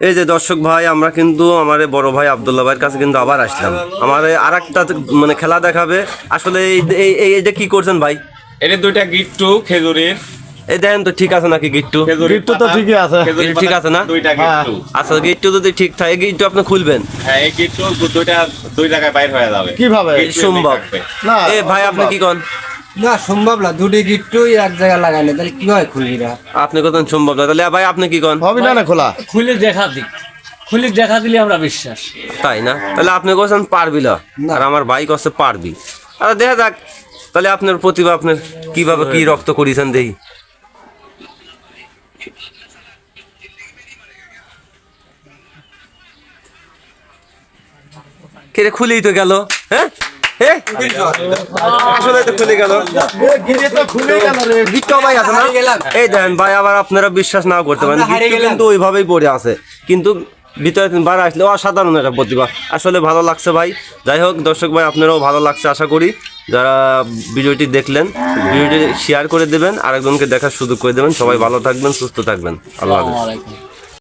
এই যে দর্শক ভাই আমরা কিন্তু আমার বড় ভাই আবদুল্লাহ ভাইয়ের কাছে কিন্তু আবার আসলাম। আমার আর একটা মানে খেলা দেখাবে। আসলে এই এই- এই এইটা কি করছেন ভাই? এটা দুইটা গিট্টু খেজুরের। এই দেখেন তো ঠিক আছে নাকি গিট্টু? গিট্টু তো ঠিকই আছে। ঠিক আছে না? দুইটা হ্যাঁ। গিট্টু। আচ্ছা গিট্টু যদি ঠিক থাকে গিট্টু আপনি খুলবেন। হ্যাঁ এই গিট্টু দুইটা দুই জায়গায় বাইর হয়ে যাবে। কীভাবে? সম্ভব না এ ভাই আপনি কি কন না সম্ভব না দুটি গিট্টুই এক জায়গায় লাগাইলে তাহলে কি হয় খুলিরা আপনি কত সম্ভব না তাহলে ভাই আপনি কি কন হবে না না খোলা। খুলে দেখা দিক খুলে দেখা দিলে আমরা বিশ্বাস। তাই না? তাহলে আপনি কোথান পারবি না আর আমার ভাই কষ্ট পারবি। আর দেখা যাক তাহলে আপনার প্রতিভা আপনার কীভাবে কি রক্ত করিয়েছেন দেখি। কেরে খুলেই তো গেল? আসলে তো খুলে গেল গিরে তো খুলে গেল। রে বিট্টু ভাই আছে না? এই দেখেন ভাই আবার আপনারা বিশ্বাস না করতে পারেন। কিন্তু ওইভাবেই পড়ে আছে। কিন্তু ভিতরে বার আসলে অসাধারণ একটা প্রতিভা। আসলে ভালো লাগছে ভাই। যাই হোক দর্শক ভাই আপনারাও ভালো লাগছে আশা করি। যারা ভিডিওটি দেখলেন ভিডিওটি শেয়ার করে দেবেন আরেকজনকে দেখার সুযোগ করে দেবেন। সবাই ভালো থাকবেন সুস্থ থাকবেন। আল্লাহ হাফেজ।